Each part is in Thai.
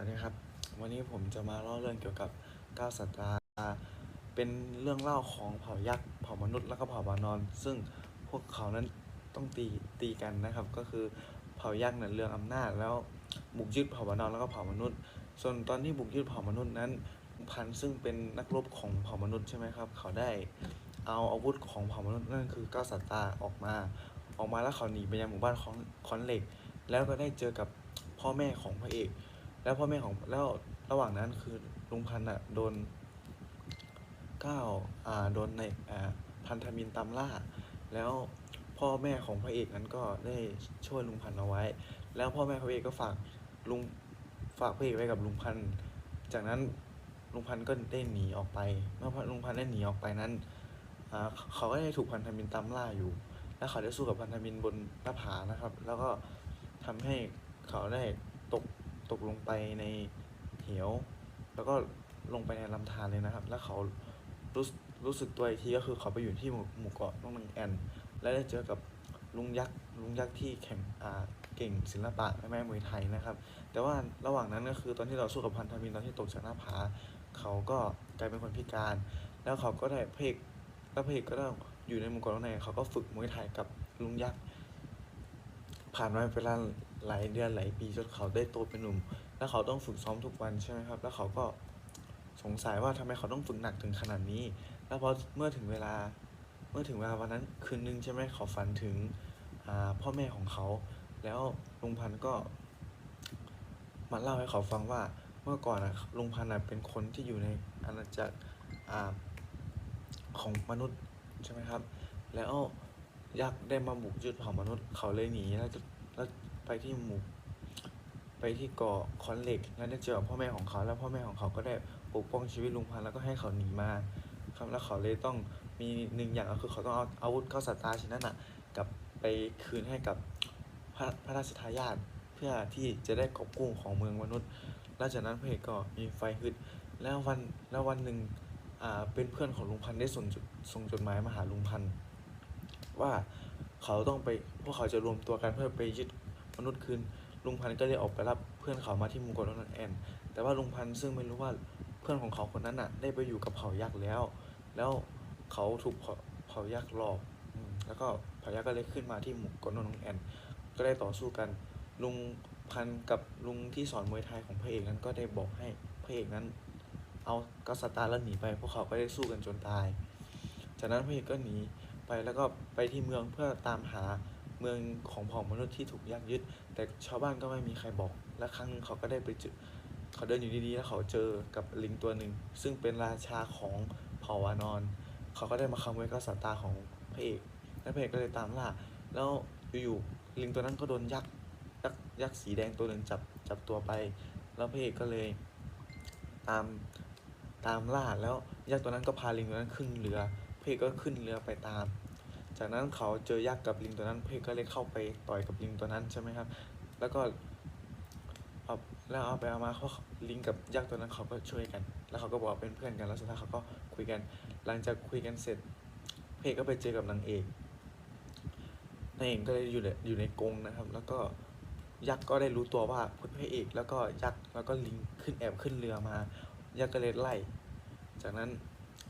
วัสดีครับ วันนี้ผมจะมาเล่าเรื่องเกี่ยวกับก้าวสัตราเป็นเรื่องเล่าของเผ่ายักษ์เผ่ามนุษย์แล้วก็เผ่าวานอน ซึ่งพวกเขานั้นต้องตีตีกันนะครับ ก็คือเผ่ายักษ์เนี่ยเรื่องอำนาจแล้วบุกยึดเผ่าวานอนแล้วก็เผ่ามนุษย์ ส่วนตอนที่บุกยึดเผ่ามนุษย์นั้นพันซึ่งเป็นนักรบของเผ่ามนุษย์ใช่ไหมครับเขาได้เอาอาวุธของเผ่ามนุษย์นั่นคือก้าวสัตราออกมา ออกมาแล้วเขาหนีไปยังหมู่บ้านของคอนเหล็ก แล้วก็ได้เจอกับพ่อแม่ของพระเอก แล้วพ่อแม่ของแล้วระหว่างนั้นคือลุงพันธ์อะโดนก้าวอ่าโดนในอ่าพันธมินตามล่า แล้วพ่อแม่ของพระเอกนั้นก็ได้ช่วยลุงพันธ์เอาไว้ แล้วพ่อแม่พระเอกก็ฝากลุงฝากพระเอกไว้กับลุงพันธ์จากนั้นลุงพันธ์ก็ได้หนีออกไป เมื่อลุงพันธ์ได้หนีออกไปนั้นอ่าเขาก็ได้ถูกพันธมินตามล่าอยู่ แล้วเขาได้สู้กับพันธมินบนหน้าผานะครับ แล้วก็ทำให้เขาได้ตก ตกลงไปในเหว แล้วก็ลงไปในลำธารเลยนะครับ แล้วเขารู้สึกรู้สึกตัวอีกทีก็คือเขาไปอยู่ที่หมู่หมู่เกาะน้องนางแอน และได้เจอกับลุงยักษ์ลุงยักษ์ที่แข่งอ่าเก่งศิลปะแม่แม่มวยไทยนะครับ แต่ว่าระหว่างนั้นก็คือตอนที่เราสู้กับพันธมิตรตอนที่ตกจากหน้าผาเขาก็กลายเป็นคนพิการ แล้วเขาก็ได้เพกแล้วเพกก็ต้องอยู่ในหมู่เกาะน้องนางแอนเขาก็ฝึกมวยไทยกับลุงยักษ์ผ่านมาเวลา หลายเดือนหลายปีจนเขาได้โตเป็นหนุ่ม แล้วเขาต้องฝึกซ้อมทุกวันใช่ไหมครับ แล้วเขาก็สงสัยว่าทำไมเขาต้องฝึกหนักถึงขนาดนี้ แล้วพอเมื่อถึงเวลาเมื่อถึงเวลาวันนั้นคืนนึงใช่ไหมเขาฝันถึงพ่อแม่ของเขา แล้วลุงพันก็มาเล่าให้เขาฟังว่าเมื่อก่อนอะลุงพันอะเป็นคนที่อยู่ในอาณาจักรของมนุษย์ใช่ไหมครับ แล้วยักษ์ได้มาบุกยึดเผ่ามนุษย์เขาเลยหนีแล้วแล้ว ไปที่หมู่ไปที่เกาะคอนเหล็กแล้วได้เจอพ่อแม่ของเขา แล้วพ่อแม่ของเขาก็ได้ปกป้องชีวิตลุงพันแล้วก็ให้เขาหนีมาครับแล้วเขาเลยต้องมีหนึ่งอย่างก็คือเขาต้องเอาอาวุธเข้าสตาร์ชิ้นนั้นอะกลับไปคืนให้กับพระพระราชทายาทเพื่อที่จะได้กอบกู้ของเมืองมนุษย์หลังจากนั้นพระเอกก็มีไฟฮึดแล้ววันแล้ววันหนึ่งอ่าเป็นเพื่อนของลุงพันได้ส่งจดส่งจดหมายมาหาลุงพันว่าเขาต้องไปพวกเขาจะรวมตัวกันเพื่อไปยึด มนุษย์คืน ลุงพันธ์ก็เลยออกไปรับเพื่อนเขามาที่มู่เกาะนนแอน แต่ว่าลุงพันธ์ซึ่งไม่รู้ว่าเพื่อนของเขาคนนั้นน่ะ ได้ไปอยู่กับเผ่ายักษ์แล้ว แล้วเขาถูกเผ่ายักษ์หลอกแล้วก็เผ่ายักษ์ก็เลยขึ้นมาที่หมู่เกาะนนแอน ก็ได้ต่อสู้กันลุงพันกับลุงที่สอนมวยไทยของพระเอกนั้นก็ได้บอกให้พระเอกนั้น เอากัสตาร์แล้วหนีไปพวกเขาก็ได้สู้กันจนตาย จากนั้นพระเอกก็หนีไปแล้วก็ไปที่เมืองเพื่อตามหา เมืองของเผ่ามนุษย์ที่ถูกยักยึด แต่ชาวบ้านก็ไม่มีใครบอก และครั้งหนึ่งเขาก็ได้ไปเจอเขาเดินอยู่ดีๆแล้วเขาเจอกับลิงตัวหนึ่ง ซึ่งเป็นราชาของเผ่าวานอน เขาก็ได้มาขโมยก้าวสายตาของพระเอกและพระเอกก็เลยตามล่าแล้วอยู่ๆลิงตัวนั้นก็โดนยักษ์ยักษ์ยักษ์สีแดงตัวหนึ่งจับจับตัวไป แล้วพระเอกก็เลยตามตามล่าแล้วยักษ์ตัวนั้นก็พาลิงตัวนั้นขึ้นเรือพระเอกก็ขึ้นเรือไปตาม จากนั้นเขาเจอยักษ์กับลิงตัวนั้น เพกก็เลยเข้าไปต่อยกับลิงตัวนั้นใช่ไหมครับ แล้วก็เอาแล้วเอาไปเอามาเขาลิงกับยักษ์ตัวนั้นเขาก็ช่วยกัน แล้วเขาก็บอกเป็นเพื่อนกันแล้วสุดท้ายเขาก็คุยกัน หลังจากคุยกันเสร็จ เพกก็ไปเจอกับนางเอกนางเอกก็เลยอยู่ในอยู่ในกรงนะครับ แล้วก็ยักษ์ก็ได้รู้ตัวว่าพระเอกแล้วก็ยักษ์แล้วก็ลิงขึ้นแอบขึ้นเรือมา ยักษ์ก็เลยไล่ จากนั้น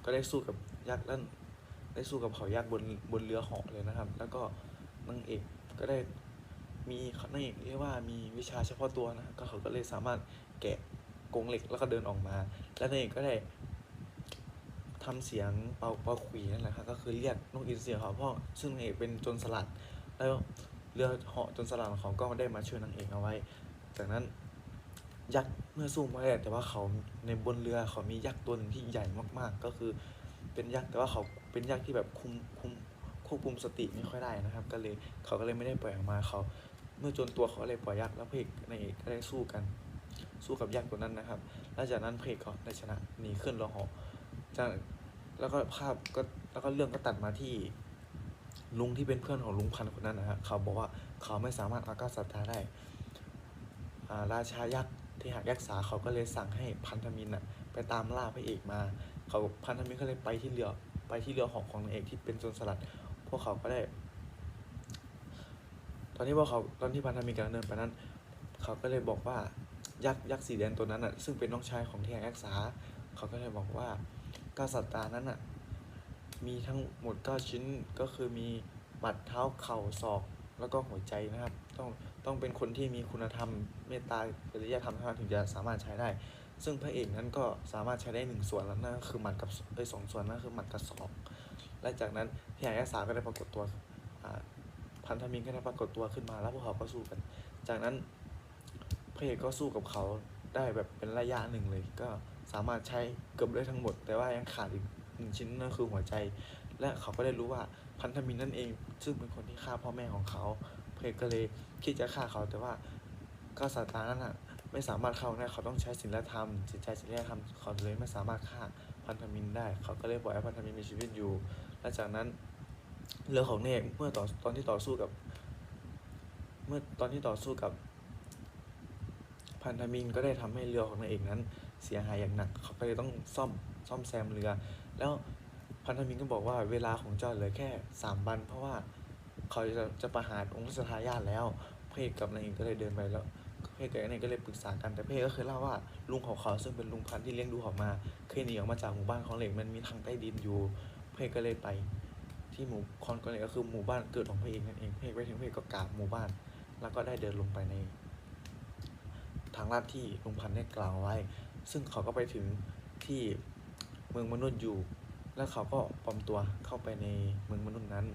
ก็ได้สู้กับยักษ์แล้ว ได้สู้กับเผ่ายักบนบนเรือเหาะเลยนะครับ แล้วก็นางเอกก็ได้มีนางเอกเรียกว่ามีวิชาเฉพาะตัวนะก็เขาก็เลยสามารถแกะกรงเหล็กแล้วก็เดินออกมา แล้วนางเอกก็ได้ทำเสียงเป่าเป่าขวีนั่นแหละครับก็คือเรียกนกอินทรีขาเพราะซึ่งนางเอกเป็นจรสลัด แล้วเรือเหาะจรสลัดของเขาก็ได้มาช่วยนางเอกเอาไว้ จากนั้นยักษ์เมื่อสู้ไม่ได้แต่ว่าเขาในบนเรือเขามียักษ์ตัวหนึ่งที่ใหญ่มากๆ ก็คือ เป็นยักษ์แต่ว่าเขาเป็นยักษ์ที่แบบคุมคุมควบคุมสติไม่ค่อยได้นะครับ ก็เลยเขาก็เลยไม่ได้ปล่อยออกมาเขา เมื่อจนตัวเขาเลยปล่อยยักษ์แล้วเพกในเอกก็ได้สู้กัน สู้กับยักษ์ตัวนั้นนะครับหลังจากนั้นเพกก็ได้ชนะหนีขึ้นเรือหาะจากแล้วก็ภาพก็แล้วก็เรื่องก็ตัดมาที่ลุงที่เป็นเพื่อนของลุงพันธุ์คนนั้นนะฮะเขาบอกว่าเขาไม่สามารถอาฆาตสัตตาได้ราชายักษ์ ที่หายักษ์สาเขาก็เลยสั่งให้พันธมินอะไปตามล่าพระเอกมา เขาพันธมิตรก็เลยไปที่เรือไปที่เรือของของนางเอกที่เป็นโจรสลัด พวกเขาก็ได้ ตอนที่พวกเขาตอนที่พันธมิตรกำลังเดินไปนั้น เขาก็เลยบอกว่ายักษ์ยักษ์สีแดงตัวนั้นอะซึ่งเป็นน้องชายของเทียนยักษาเขาก็เลยบอกว่าก้าวสัตตานั้นอะมีทั้งหมดเก้าชิ้นก็คือมีหมัดเท้าเข่าศอกแล้วก็หัวใจนะครับ ต้องต้องเป็นคนที่มีคุณธรรมเมตตาจริยธรรมเท่านั้นถึงจะสามารถใช้ได้ ซึ่งพระเอกนั้นก็สามารถใช้ได้หนึ่งส่วนแล้วนั่นก็คือหมัดกับเอ้สองส่วนนั่นคือหมัดกับศอกและจากนั้นพี่ใหญ่ยักษาก็ได้ปรากฏตัวพันธมิตรก็ได้ปรากฏตัวขึ้นมาแล้วพวกเขาก็สู้กัน จากนั้นพระเอกก็สู้กับเขาได้แบบเป็นระยะหนึ่งเลย ก็สามารถใช้เกือบได้ทั้งหมด แต่ว่ายังขาดอีกหนึ่งชิ้นนั่นคือหัวใจ และเขาก็ได้รู้ว่าพันธมิตรนั่นเอง ซึ่งเป็นคนที่ฆ่าพ่อแม่ของเขา เอกก็เลยคิดจะฆ่าเขาแต่ว่าก็สตาร์นั้นอะไม่สามารถเข้าได้เขาต้องใช้ศีลธรรมจิตใจจริยธรรมเขาเลยไม่สามารถฆ่าพันธมิตรได้ เขาก็เลยปล่อยให้พันธมิตรมีชีวิตอยู่และจากนั้นเรือของเนกเมื่อต่อตอนที่ต่อสู้กับ เมื่อตอนที่ต่อสู้กับ พันธมิตรก็ได้ทำให้เรือของนายเอกนั้น เสียหายอย่างหนัก เขาก็เลยต้องซ่อมซ่อมแซมเรือ แล้วพันธมิตรก็บอกว่าเวลาของเจ้าเหลือแค่สามวันเพราะว่า เขาจะจะประหารองค์รัชทายาทแล้วพเอกกับนายเอกก็เลยเดินไปแล้วพเอกกับนายเอกก็เลยปรึกษากันแต่พเอกก็เคยเล่าว่าลุงของเขาซึ่งเป็นลุงพันธ์ที่เลี้ยงดูเขามาเคยหนีออกมาจากหมู่บ้านของเหล็กมันมีทางใต้ดินอยู่พเอกก็เลยไป ที่หมู่คอนก็เลยก็คือหมู่บ้านเกิดของพเอกนั่นเองพเอกไปถึงพเอกก็กราบหมู่บ้าน แล้วก็ได้เดินลงไปใน ทางลาดที่ลุงพันธ์ได้กล่าวไว้ ซึ่งเขาก็ไปถึงที่เมืองมนุษย์อยู่ แล้วเขาก็ปลอมตัวเข้าไปในเมืองมนุษย์นั้น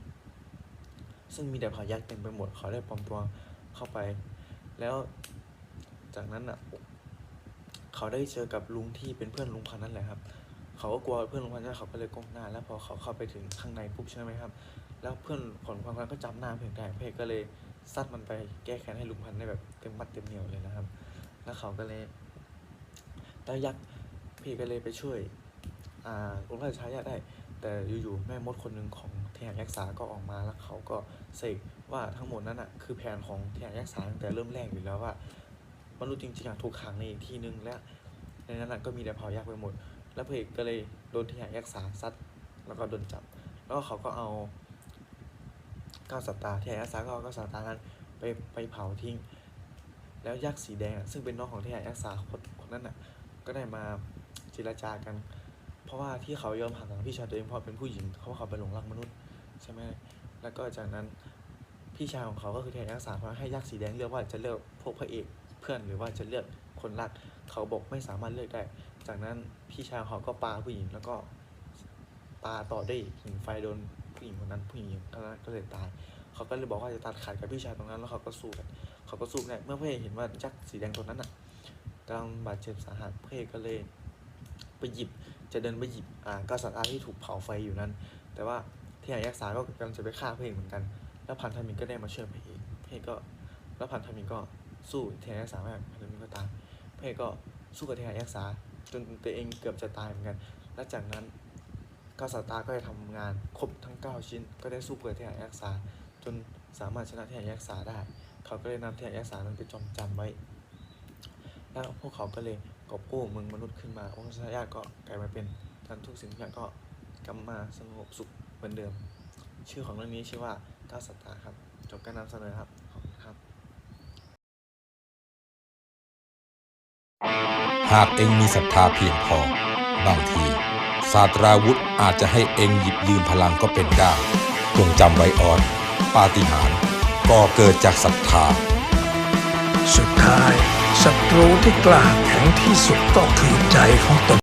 ซึ่งมีแต่เผ่ายักเต็มไปหมดเขาได้ปลอมตัวเข้าไป แล้วจากนั้นอะเขาได้เจอกับลุงที่เป็นเพื่อนลุงพันนั่นแหละครับ เขาก็กลัวเพื่อนลุงพันธ์จะเขาก็เลยก้มหน้า แล้วพอเขาเข้าไปถึงข้างในปุ๊บใช่ไหมครับ แล้วเพื่อนของลุงพันก็จำหน้าเพียงได้เพกก็เลยซัดมันไปแก้แค้นให้ลุงพันได้แบบเต็มมัดเต็มเหนียวเลยนะครับ แล้วเขาก็เลยแล้วยักษ์พี่ก็เลยไปช่วย อ่าองค์ราชทายาได้ แต่อยู่ๆแม่มดคนหนึ่งของ ทียนยักษ์สาก็ออกมาแล้วเขาก็เสกว่าทั้งหมดนั้นอะคือแผนของเทียนยักษ์สาตั้งแต่เริ่มแรกอยู่แล้วว่ามนุษย์จริงๆถูกขังในที่นึงและในนั้นก็มีแต่เผายักษ์ไปหมด แล้วพระเอกก็เลยโดนเทียนยักษ์สาซัดแล้วก็โดนจับ แล้วเขาก็เอาก้าวสัตตาเทียนยักษ์สาก็เอาก้าวสัตตานั้นไปไปเผาทิ้ง แล้วยักษ์สีแดงซึ่งเป็นน้องของเทียนยักษ์สาคนคนนั้นอะก็ได้มาเจรจากัน เพราะว่าที่เขายอมหักหลังพี่ชายตัวเองเพราะเป็นผู้หญิงเขาะเขาไปหลงรักมนุษย์ ใช่ไหมแล้วก็จากนั้นพี่ชายของเขาก็คือเทียนยักษ์สาเขาให้ยักษ์สีแดงเลือกว่าจะเลือกพวกพระเอกเพื่อนหรือว่าจะเลือกคนรัก เขาบอกไม่สามารถเลือกได้ จากนั้นพี่ชายของเขาก็ปาผู้หญิงแล้วก็ปาต่อด้วยหินไฟโดนผู้หญิงคนนั้นผู้หญิงคนนั้นก็เลยตาย เขาก็เลยบอกว่าจะตัดขาดกับพี่ชายตรงนั้นแล้วเขาก็สู้กันเขาก็สู้กันได้เมื่อพระเอกเห็นว่ายักษ์สีแดงตัวนั้นอะกำลังบาดเจ็บสาหัสพระเอกก็เลยไปหยิบจะเดินไปหยิบอ่ากษัตริย์อาที่ถูกเผาไฟอยู่นั้น แต่ว่า ที่หายักษ์สาก็กำลังจะไปฆ่าพระเอกเหมือนกัน แล้วพันธมิตรก็ได้มาช่วยพระเอกพระเอกก็แล้วพันธมิตรก็สู้เทียยักษ์สาไม่พันธมิตรก็ตายพระเอกก็สู้กับเทียยักษ์สาจนตัวเองเกือบจะตายเหมือนกัน และจากนั้นกษัตริย์ตาก็ได้ทำงานครบทั้ง 9 ชิ้น ก็ได้สู้กับเทียยักษ์สาจนสามารถชนะเทียยักษ์สาได้ เขาก็เลยนำเทียยักษ์สานั้นไปจองจำไว้ แล้วพวกเขาก็เลยกอบกู้เมืองมนุษย์ขึ้นมา องค์ชายาก็กลายมาเป็นทันทุกสิ่งทุกอย่างก็กลับมาสงบสุข เหมือนเดิม ชื่อของเรื่องนี้ชื่อว่าก้าวสัตตาครับ จบการนำเสนอครับ ขอบคุณครับ หากเองมีศรัทธาเพียงพอ บางทีศาสตราวุธอาจจะให้เองหยิบยืมพลังก็เป็นได้จงจำไว้ออนปาฏิหาริย์ก็เกิดจากศรัทธา สุดท้ายศัตรูที่กล้าแข็งที่สุดก็คือใจของตน